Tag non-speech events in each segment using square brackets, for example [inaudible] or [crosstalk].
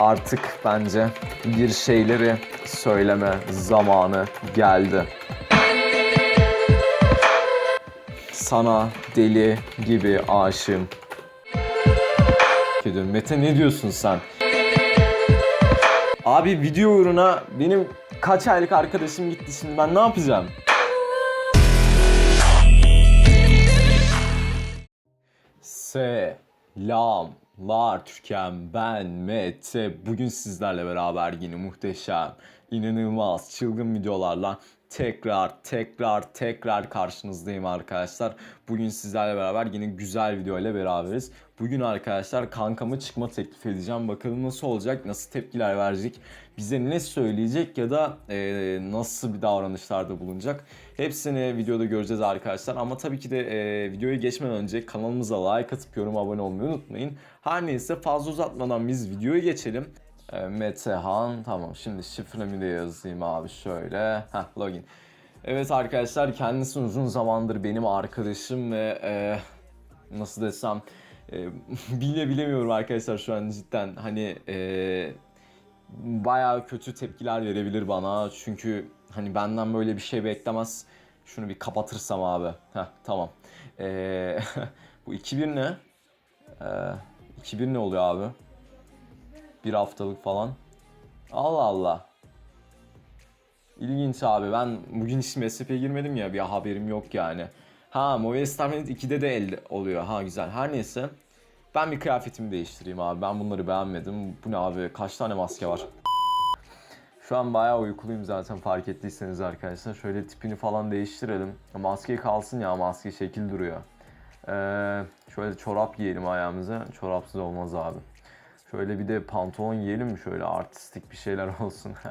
Artık bence bir şeyleri söyleme zamanı geldi. Sana deli gibi aşığım. Diyorum, Mete ne diyorsun sen? Abi video uğruna benim kaç aylık arkadaşım gitti şimdi ben ne yapacağım? Selamlar Türkiye'm ben Mete. Bugün sizlerle beraber yine muhteşem, inanılmaz, çılgın videolarla tekrar tekrar tekrar karşınızdayım arkadaşlar. Bugün sizlerle beraber yine güzel video ile beraberiz. Bugün arkadaşlar kankamı çıkma teklif edeceğim. Bakalım nasıl olacak, nasıl tepkiler verecek, bize ne söyleyecek ya da e, nasıl bir davranışlarda bulunacak. Hepsini videoda göreceğiz arkadaşlar. Ama tabii ki de e, videoya geçmeden önce kanalımıza like atıp yorum abone olmayı unutmayın. Her neyse fazla uzatmadan biz videoya geçelim. E, Metehan tamam şimdi şifremi de yazayım abi şöyle. Heh login. Evet arkadaşlar kendisi uzun zamandır benim arkadaşım ve e, nasıl desem e, [laughs] bile bilemiyorum arkadaşlar şu an cidden hani e, bayağı kötü tepkiler verebilir bana çünkü hani benden böyle bir şey beklemez. Şunu bir kapatırsam abi. Heh tamam. E, [laughs] bu 2000 ne? E, 2000 ne oluyor abi? Bir haftalık falan. Allah Allah. İlginç abi. Ben bugün hiç MSP'ye girmedim ya. Bir haberim yok yani. Ha Movistar Starnet 2'de de el oluyor. Ha güzel. Her neyse. Ben bir kıyafetimi değiştireyim abi. Ben bunları beğenmedim. Bu ne abi? Kaç tane maske var? Şu an bayağı uykuluyum zaten fark ettiyseniz arkadaşlar. Şöyle tipini falan değiştirelim. Maske kalsın ya. Maske şekil duruyor. Ee, şöyle çorap giyelim ayağımıza. Çorapsız olmaz abi. Şöyle bir de pantolon giyelim mi? Şöyle artistik bir şeyler [laughs] olsun. [laughs]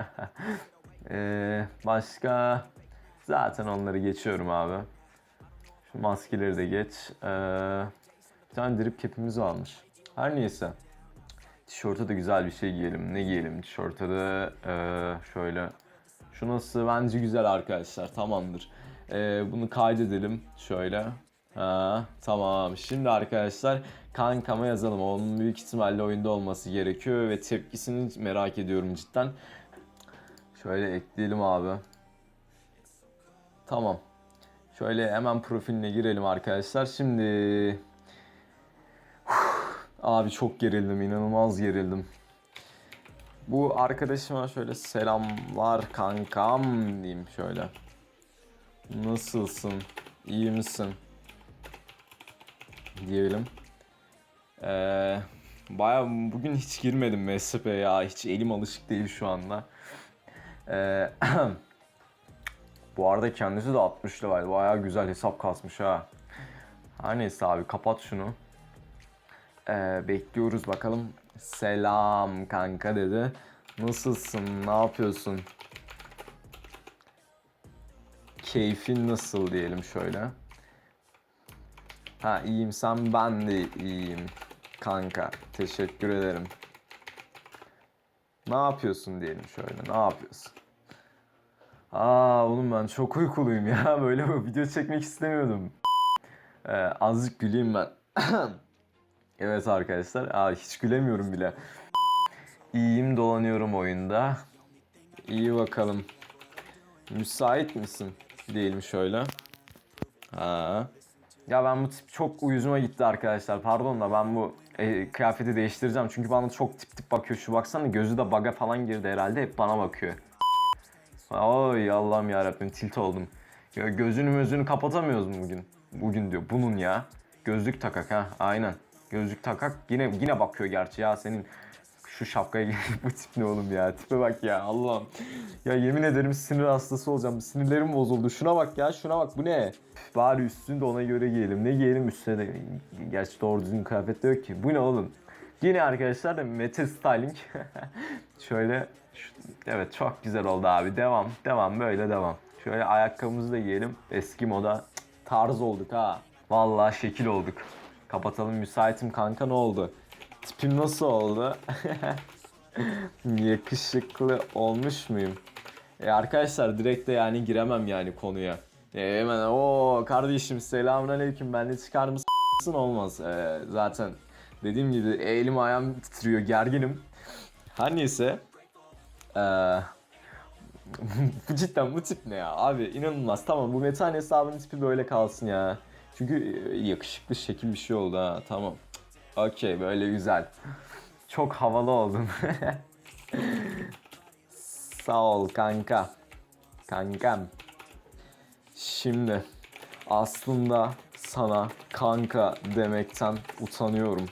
Ee, başka zaten onları geçiyorum abi. Şu maskeleri de geç. Ee, bir tane drip cap'imiz varmış. Her neyse. Tişörte de güzel bir şey giyelim. Ne giyelim? Tişörte de ee, şöyle. Şu nasıl? Bence güzel arkadaşlar. Tamamdır. Ee, bunu kaydedelim. Şöyle. Ha, tamam. Şimdi arkadaşlar kankama yazalım. Onun büyük ihtimalle oyunda olması gerekiyor ve tepkisini merak ediyorum cidden. Şöyle ekleyelim abi. Tamam. Şöyle hemen profiline girelim arkadaşlar. Şimdi abi çok gerildim, inanılmaz gerildim. Bu arkadaşıma şöyle selamlar kankam diyeyim şöyle. Nasılsın? İyi misin? Diyelim. Ee, Baya bugün hiç girmedim MSP ya. Hiç elim alışık değil şu anda. Ee, [clears throat] bu arada kendisi de 60 level. Bayağı güzel hesap kasmış ha. Her neyse abi kapat şunu. Ee, bekliyoruz bakalım. Selam kanka dedi. Nasılsın? Ne yapıyorsun? Keyfin nasıl diyelim şöyle. Ha iyiyim sen ben de iyiyim kanka. Teşekkür ederim. Ne yapıyorsun diyelim şöyle. Ne yapıyorsun? Aa oğlum ben çok uykuluyum ya. [laughs] Böyle bir video çekmek istemiyordum. Ee, azıcık güleyim ben. [coughs] evet arkadaşlar. Aa, hiç gülemiyorum bile. İyiyim dolanıyorum oyunda. İyi bakalım. Müsait misin? Diyelim şöyle. Ha. Ya ben bu tip çok uyuzuma gitti arkadaşlar. Pardon da ben bu e, kıyafeti değiştireceğim. Çünkü bana çok tip tip bakıyor. Şu baksana gözü de baga falan girdi herhalde. Hep bana bakıyor. Oy Allah'ım yarabbim tilt oldum. Ya gözünü gözünü kapatamıyoruz mu bugün? Bugün diyor. Bunun ya. Gözlük takak ha. Aynen. Gözlük takak. Yine yine bakıyor gerçi ya senin şu şapkaya [laughs] bu tip ne oğlum ya? Tipe bak ya Allah'ım. Ya yemin ederim sinir hastası olacağım. Sinirlerim bozuldu. Şuna bak ya şuna bak bu ne? Bari üstünü de ona göre giyelim. Ne giyelim üstüne de. Gerçi doğru düzgün kıyafet de yok ki. Bu ne oğlum? Yine arkadaşlar da Mete Styling. [laughs] Şöyle evet çok güzel oldu abi. Devam. Devam böyle devam. Şöyle ayakkabımızı da giyelim. Eski moda tarz olduk ha. Vallahi şekil olduk. Kapatalım müsaitim kanka ne oldu? Tipim nasıl oldu? [laughs] Yakışıklı olmuş muyum? E arkadaşlar direkt de yani giremem yani konuya. E hemen o kardeşim selamünaleyküm ben de çıkar mısın olmaz. E, zaten dediğim gibi elim ayağım titriyor gerginim. Her neyse. [laughs] Ee, cidden bu tip ne ya abi inanılmaz tamam bu metan hesabının tipi böyle kalsın ya. Çünkü e, yakışıklı şekil bir şey oldu ha tamam. Okey böyle güzel. Çok havalı oldum. Sağ ol kanka. Kankam. Şimdi aslında sana kanka demekten utanıyorum.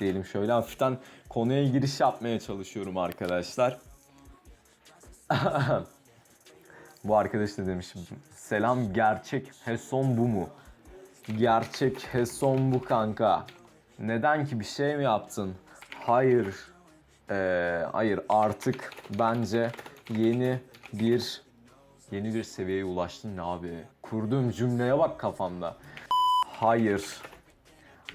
Diyelim şöyle hafiften konuya giriş yapmaya çalışıyorum arkadaşlar. [laughs] bu arkadaş ne demiş? Selam gerçek Heson bu mu? Gerçek Heson bu kanka. Neden ki bir şey mi yaptın? Hayır. Ee, hayır artık bence yeni bir yeni bir seviyeye ulaştın ne abi? Kurduğum cümleye bak kafamda. Hayır.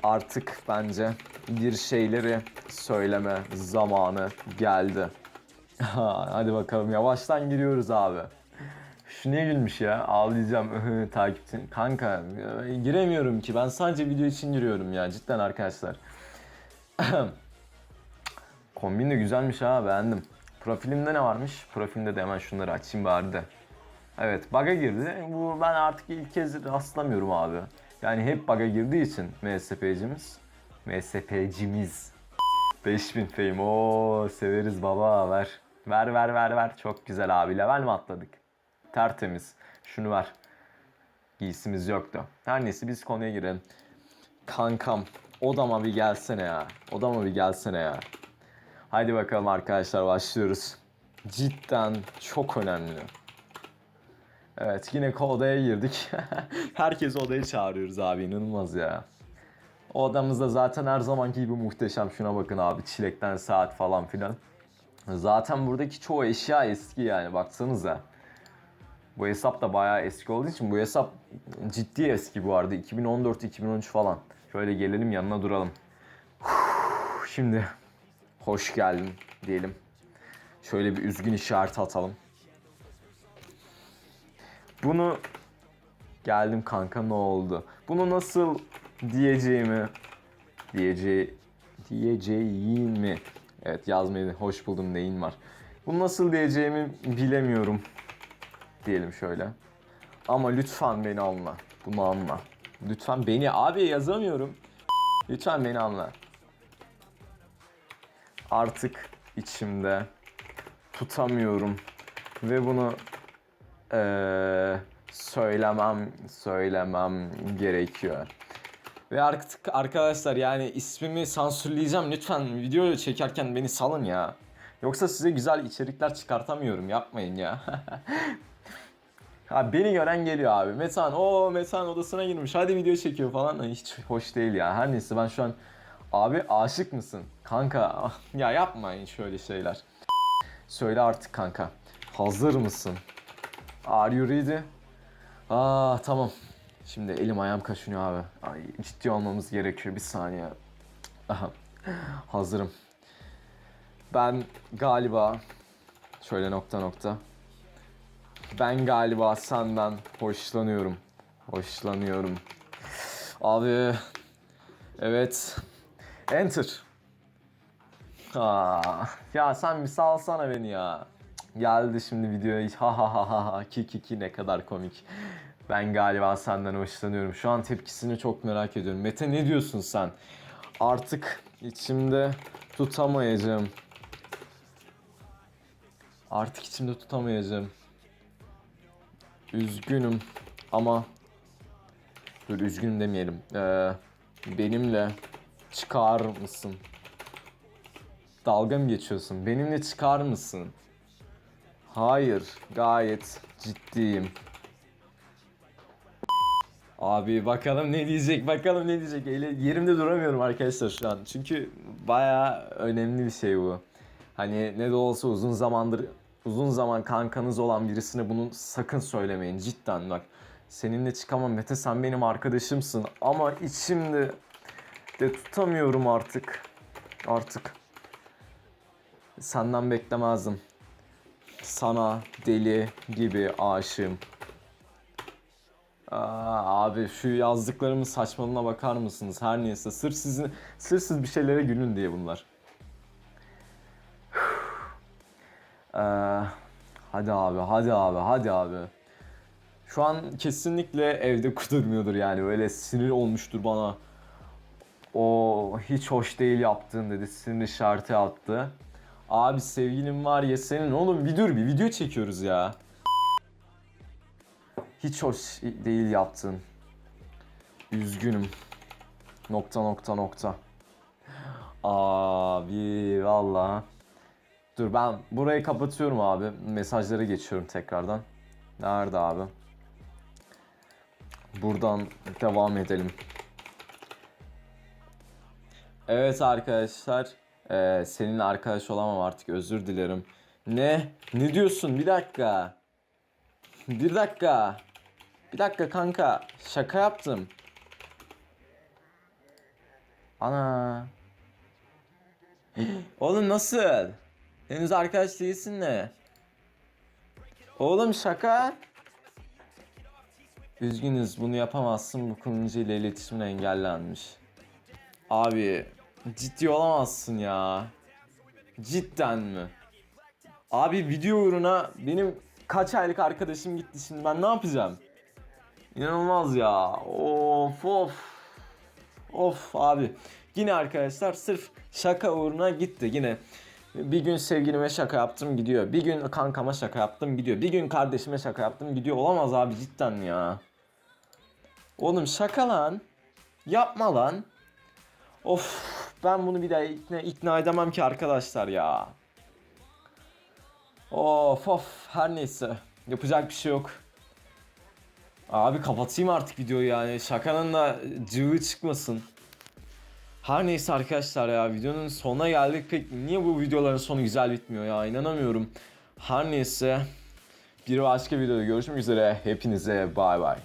Artık bence bir şeyleri söyleme zamanı geldi. [laughs] Hadi bakalım yavaştan giriyoruz abi. Şu niye gülmüş ya? Ağlayacağım takipçin. Kanka e, giremiyorum ki. Ben sadece video için giriyorum ya cidden arkadaşlar. [clears throat] Kombin de güzelmiş ha beğendim. Profilimde ne varmış? Profilimde de hemen şunları açayım bari de. Evet bug'a girdi. Bu ben artık ilk kez rastlamıyorum abi. Yani hep bug'a girdiği için MSP'cimiz. MSP'cimiz. 5000 fame. Oo severiz baba ver. Ver ver ver ver. Çok güzel abi. Level mi atladık? Tertemiz. Şunu ver. Giysimiz yoktu. Her neyse biz konuya girelim. Kankam odama bir gelsene ya. Odama bir gelsene ya. Haydi bakalım arkadaşlar başlıyoruz. Cidden çok önemli. Evet yine odaya girdik. [laughs] Herkesi odaya çağırıyoruz abi inanılmaz ya. O odamız da zaten her zamanki gibi muhteşem. Şuna bakın abi çilekten saat falan filan. Zaten buradaki çoğu eşya eski yani baksanıza. Bu hesap da bayağı eski olduğu için bu hesap ciddi eski bu arada. 2014-2013 falan. Şöyle gelelim yanına duralım. Şimdi hoş geldin diyelim. Şöyle bir üzgün işareti atalım. Bunu geldim kanka ne oldu? Bunu nasıl diyeceğimi diyeceği diyeceğimi evet yazmayı hoş buldum neyin var. Bunu nasıl diyeceğimi bilemiyorum diyelim şöyle. Ama lütfen beni anla. Bunu anla. Lütfen beni abi yazamıyorum. Lütfen beni anla. Artık içimde tutamıyorum ve bunu eee, söylemem söylemem gerekiyor. Ve artık arkadaşlar yani ismimi sansürleyeceğim. Lütfen video çekerken beni salın ya. Yoksa size güzel içerikler çıkartamıyorum. Yapmayın ya. [laughs] Ha beni gören geliyor abi. Metan o Metan odasına girmiş. Hadi video çekiyor falan. Hiç hoş değil ya. Her neyse ben şu an abi aşık mısın? Kanka ah, ya yapmayın şöyle şeyler. Söyle artık kanka. Hazır mısın? Are you ready? Aa tamam. Şimdi elim ayağım kaşınıyor abi. Ay, ciddi olmamız gerekiyor. Bir saniye. Aha. Hazırım. Ben galiba şöyle nokta nokta. Ben galiba senden hoşlanıyorum. Hoşlanıyorum. Abi. Evet. Enter. Aa, ya sen bir salsana beni ya. Geldi şimdi videoya [laughs] ha ha ha ha ha ki ki ki ne kadar komik. Ben galiba senden hoşlanıyorum. Şu an tepkisini çok merak ediyorum. Mete ne diyorsun sen? Artık içimde tutamayacağım. Artık içimde tutamayacağım. Üzgünüm ama dur üzgünüm demeyelim. Ee, benimle çıkar mısın? Dalga mı geçiyorsun? Benimle çıkar mısın? Hayır, gayet ciddiyim. Abi bakalım ne diyecek, bakalım ne diyecek. Eyle, yerimde duramıyorum arkadaşlar şu an. Çünkü baya önemli bir şey bu. Hani ne de olsa uzun zamandır, uzun zaman kankanız olan birisine bunu sakın söylemeyin cidden bak. Seninle çıkamam Mete sen benim arkadaşımsın ama içimde de tutamıyorum artık. Artık. Senden beklemezdim. Sana deli gibi aşığım. Aa, abi şu yazdıklarımın saçmalığına bakar mısınız? Her neyse sırf sizin sırf bir şeylere gülün diye bunlar. Ee, hadi abi, hadi abi, hadi abi. Şu an kesinlikle evde [laughs] kudurmuyordur yani. Böyle sinir olmuştur bana. O hiç hoş değil yaptığın dedi. Sinir işareti attı. Abi sevgilim var ya senin. Oğlum bir dur bir video çekiyoruz ya. Hiç hoş değil yaptın. Üzgünüm. Nokta nokta nokta. Abi valla. Dur ben burayı kapatıyorum abi. Mesajlara geçiyorum tekrardan. Nerede abi? Buradan devam edelim. Evet arkadaşlar. Ee, seninle arkadaş olamam artık özür dilerim. Ne? Ne diyorsun? Bir dakika. Bir dakika. Bir dakika kanka. Şaka yaptım. Ana. [gasps] Oğlum nasıl? Henüz arkadaş değilsin de. Oğlum şaka. Üzgünüz bunu yapamazsın bu kullanıcı ile iletişimin engellenmiş. Abi ciddi olamazsın ya. Cidden mi? Abi video uğruna benim kaç aylık arkadaşım gitti şimdi ben ne yapacağım? İnanılmaz ya. Of of. Of abi. Yine arkadaşlar sırf şaka uğruna gitti yine. Bir gün sevgilime şaka yaptım gidiyor. Bir gün kankama şaka yaptım gidiyor. Bir gün kardeşime şaka yaptım gidiyor. Olamaz abi cidden ya. Oğlum şaka lan. Yapma lan. Of ben bunu bir daha ikna, ikna edemem ki arkadaşlar ya. Of of her neyse. Yapacak bir şey yok. Abi kapatayım artık videoyu yani. Şakanın da cıvı çıkmasın. Her neyse arkadaşlar ya videonun sonuna geldik. Pek niye bu videoların sonu güzel bitmiyor ya inanamıyorum. Her neyse bir başka videoda görüşmek üzere. Hepinize bay bay.